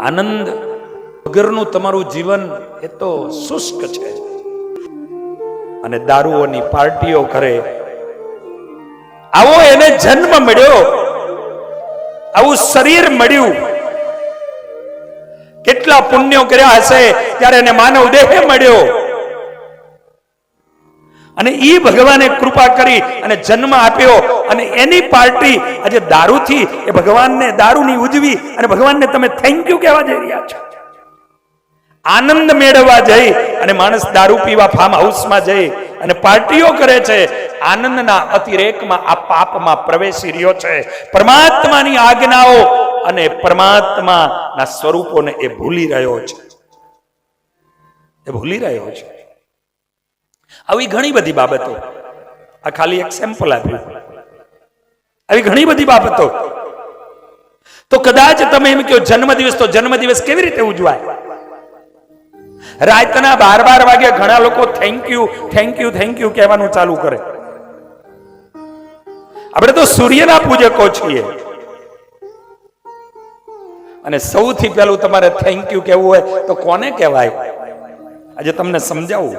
આનંદ વગરનું તમારું જીવન એ તો શુષ્ક છે. અને દારૂઓની પાર્ટીઓ કરે. આવો એને જન્મ મળ્યો. આવું શરીર મળ્યું. કેટલા પુણ્યો કર્યા હશે ત્યારે એને માનવ દેહ મળ્યો. અને ઈ ભગવાને કૃપા કરી અને જન્મ આપ્યો. અને એની પાર્ટી આજે દારૂથી એ ભગવાનને દારૂની ઉજવી અને ભગવાનને તમે થેન્ક યુ કહેવા જઈ રહ્યા છો. આનંદ મેળવવા જઈ અને માણસ દારૂ પીવા ફાર્મ હાઉસમાં જઈ અને પાર્ટીઓ કરે છે. આનંદના અતિરેકમાં આ પાપમાં પ્રવેશી રહ્યો છે. પરમાત્માની આજ્ઞાઓ અને પરમાત્માના સ્વરૂપોને એ ભૂલી રહ્યો છે. એ ભૂલી રહ્યો છે. આવી ઘણી બધી બાબતો. આ ખાલી એક સેમ્પલ આપ્યું આવી ઘણી બધી બાબતો. તો કદાચ તમે એમ કહો, જન્મદિવસ તો જન્મદિવસ કેવી રીતે ઉજવાય? રાતના બાર બાર વાગ્યા ઘણા લોકો thank you thank you thank you કહેવાનું ચાલુ કરે. આપણે તો સૂર્યના પૂજકો છીએ. અને સૌથી પહેલું તમારે થેન્ક યુ કહેવું હોય તો કોને કહેવાય? આજે તમને સમજાવું.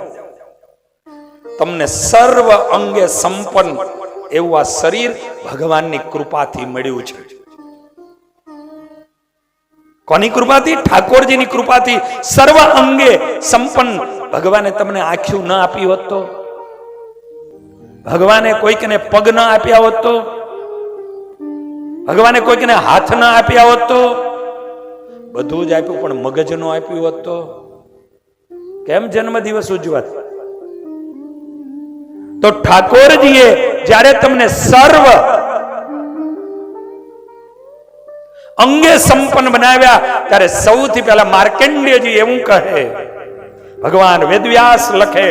તમને સર્વ અંગે સંપન્ન એવું આ શરીર ભગવાનની કૃપાથી મળ્યું છે. કોની કૃપાથી? ઠાકોરજીની કૃપાથી. સર્વ અંગે સંપન્ન. ભગવાને તમને આંખ્યું ન આપી હોત તો? ભગવાને કોઈકને પગ ન આપ્યા હોત તો? ભગવાને કોઈકને હાથ ન આપ્યા હોત તો? બધું જ આપ્યું, પણ મગજ ન આપ્યું હોત તો? કેમ જન્મ દિવસ ઉજવત? તો ઠાકોરજીએ જ્યારે તમને સર્વ અંગે સંપન્ન બનાવ્યા, ત્યારે સૌથી પહેલા માર્કેન્ડ્યજી એવું કહે, ભગવાન વેદવ્યાસ લખે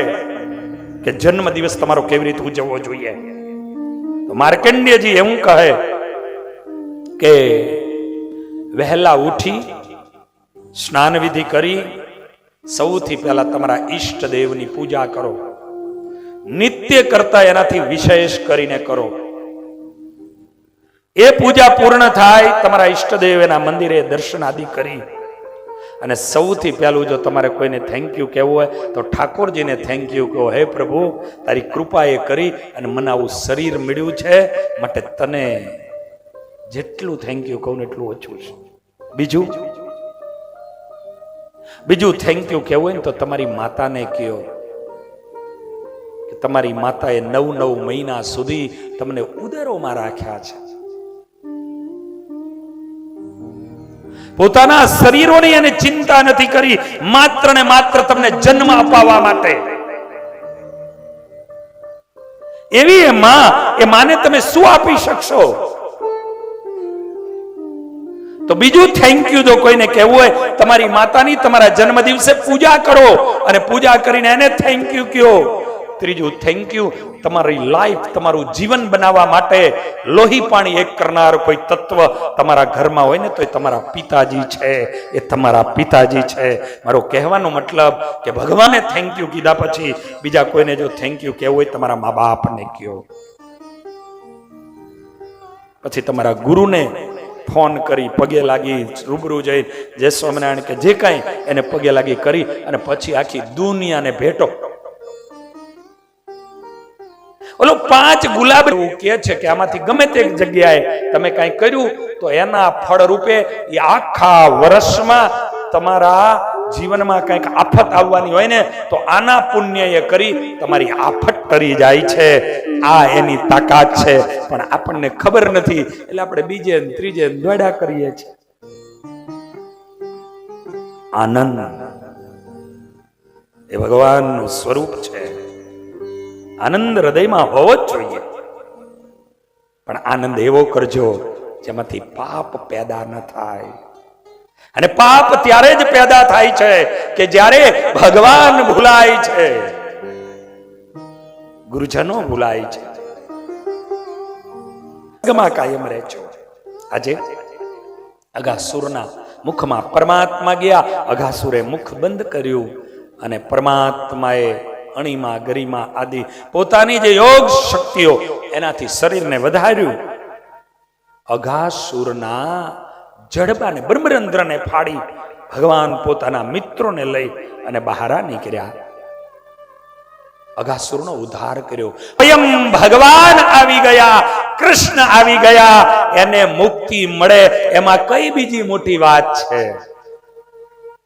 કે જન્મ દિવસ તમારો કેવી રીતે ઉજવવો જોઈએ? તો માર્કંડેયજી એવું કહે કે, વહેલા ઉઠી સ્નાન વિધિ કરી, સૌથી પહેલા તમારા ઈષ્ટ દેવની પૂજા કરો. નિત્ય કરતા એનાથી વિશેષ કરીને કરો. એ પૂજા પૂર્ણ થાય, તમારા ઈષ્ટદેવ એના મંદિરે દર્શન આદિ કરી. અને સૌથી પહેલું જો તમારે કોઈને થેન્ક યુ કહેવું હોય, તો ઠાકોરજીને થેન્ક યુ કહો. હે પ્રભુ, તારી કૃપા એ કરી અને મને આવું શરીર મળ્યું છે, માટે તને જેટલું થેન્ક યુ કહું એટલું ઓછું છે. બીજું? બીજું થેન્ક યુ કહેવું હોય ને તો તમારી માતાને કહો. તમારી માતાએ નવ નવ મહિના સુધી તમને ઉદરોમાં રાખ્યા છે. પોતાના શરીરોની એને ચિંતા નથી કરી, માત્ર ને માત્ર તમને જન્મ અપાવવા માટે. એવી એ માં, એ માને તમે શું આપી શકશો? તો બીજું થેન્ક યુ જો કોઈને કહેવું હોય, તમારી માતાની તમારા જન્મ દિવસે પૂજા કરો અને પૂજા કરીને એને થેન્ક યુ કહો. ત્રીજું થેન્ક યુ તમારી લાઈફ તમારું જીવન બનાવવા માટે લોહી પાણી એક કરનાર કોઈ તત્વ તમારા ઘરમાં હોય ને તો એ તમારા પિતાજી છે. એ તમારા પિતાજી છે. મારો કહેવાનો મતલબ કે ભગવાને થેન્ક યુ કીધા પછી બીજા કોઈને જો થેન્ક યુ કહેવું હોય તમારા મા બાપને કહો પછી તમારા ગુરુને ફોન કરી, પગે લાગી, રૂબરૂ જઈ, જય સ્વામિનારાયણ કે જે કાંઈ, એને પગે લાગી કરી અને પછી આખી દુનિયાને ભેટો. ઓલો પાંચ ગુલાબ એવું કે છે કે આમાંથી ગમે તે જગ્યાએ તમે કાંઈ કર્યું, તો એના ફળ રૂપે એ આખા વર્ષમાં તમારા જીવનમાં કંઈક આફત આવવાની હોય ને, તો આના પુણ્ય એ કરી તમારી આફત ટરી જાય છે. આ એની તાકાત છે. પણ આપણને ખબર નથી. એટલે આપણે બીજે ત્રીજે દોડા કરીએ છીએ. આનંદ. એ ભગવાનનું સ્વરૂપ છે. આનંદ હૃદયમાં હોવો જ જોઈએ. પણ આનંદ એવો કરજો જેમાંથી પાપ પેદા ન થાય. અને પાપ ત્યારે જ પેદા થાય છે કે જ્યારે ભગવાન ભૂલાય છે. ગુરુજનો ભૂલાય છે. ગમા કાયમ રહેજો. આજે અગાસુરના મુખમાં પરમાત્મા ગયા. અગાસુરે મુખ બંધ કર્યું અને પરમાત્માએ અણીમાં, ગરિમા આદિ પોતાની જે યોગ શક્તિઓ એનાથી શરીરને વધાર્યું. અઘાસુરના જડબાને, બ્રહ્મરંધ્રને ફાડી ભગવાન પોતાના મિત્રોને લઈ અને બહાર નીકળ્યા. અઘાસુરનો ઉદ્ધાર કર્યો. સ્વયં ભગવાન આવી ગયા, કૃષ્ણ આવી ગયા, એને મુક્તિ મળે. એમાં કઈ બીજી મોટી વાત છે?